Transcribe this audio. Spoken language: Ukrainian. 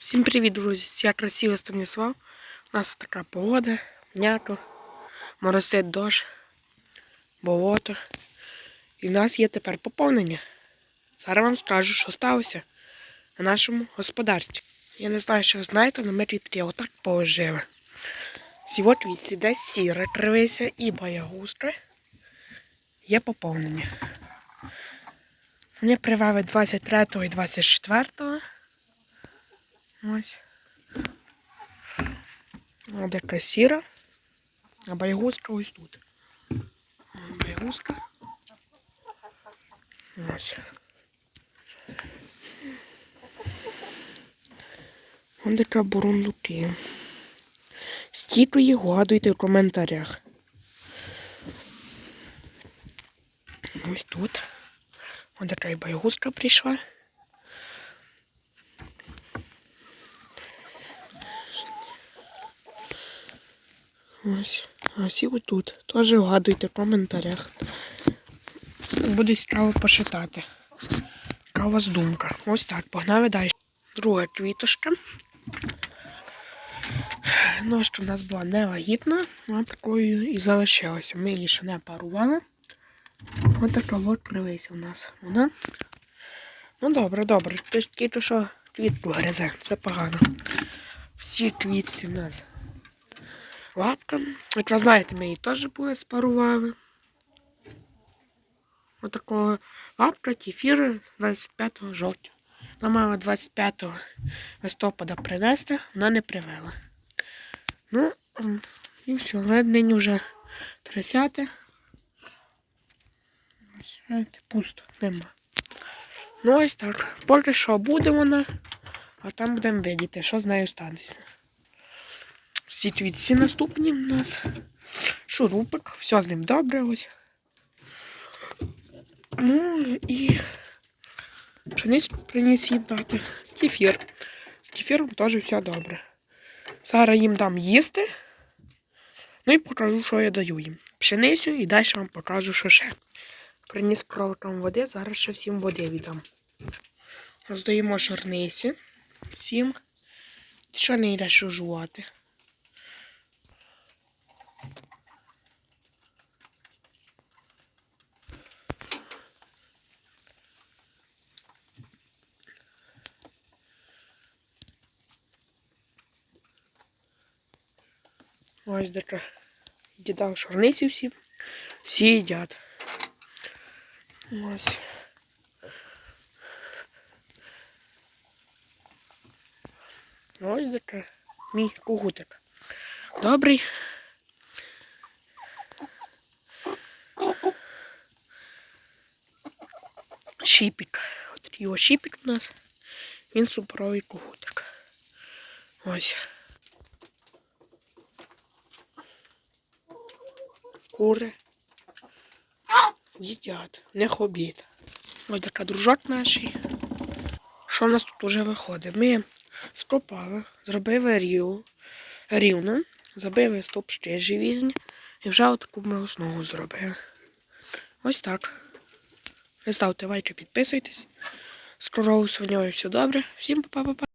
Всім привіт, друзі! Я красивий Станіслав. У нас така погода, м'яко, моросить дощ, болото. І в нас є тепер поповнення. Зараз вам скажу, що сталося на нашому господарстві. Я не знаю, що ви знаєте, але ми рідкі отак положили. Сьогодні віці десь сіре кривися і боягузка. Є поповнення. Вони привели 23 і 24. Ось. О, де красіра. А байгузка ось тут. Байгузка. Ось. Ось така бурундуки. Скільки їх вгадуйте в коментарях. Ось тут. Ось така і байгузка прийшла. Ось. А всі отут. Теж вгадуйте в коментарях. Буде цікаво почитати. Яка у думка? Ось так, погнали далі. Друга квіточка. Ножка в нас була невагітна, а такою і залишилася. Ми її ще не парували. Ось така от кривися у нас. Вона. Ну добре, добре. Тільки що квітку гризе, це погано. Всі квітки в нас лапка. Як ви знаєте, ми її теж були спарували. Отакого лапка кефір 25 жовтня. Вона мала 25 листопада принести, вона не привела. Ну, і все. Нині вже 30. Ось, Пусто, нема. Ну ось так. Поки що буде вона, а там будемо видіти, що з нею станеться. Всі твітці наступні у нас. Шурупик, все з ним добре ось. Ну і пшеничку приніс їм дати. Кефір. З кефіром теж все добре. Зараз їм дам їсти. Ну і покажу, що я даю їм. Пшеницю і далі вам покажу, що ще. Приніс кроликам води, зараз ще всім води віддам. Роздаємо шарнисі. Всім. Що не йде що жувати. Ось така. Дідав шарниці всі. Всі їдять. Ось. Ось така. Мій кугутик. Добрий. Шіпік. От його шіпік у нас. Він суперовий кугутик. Ось. Кури. Їдять, не хобіт. Ось така дружок наший. Що в нас тут уже виходить? Ми скопали, зробили рів, рівно, забили стовпчики живізні і вже отаку ми основу зробили. Ось так. Ви ставте лайки, підписуйтесь. Коровою свиньою все добре. Всім па-па-па.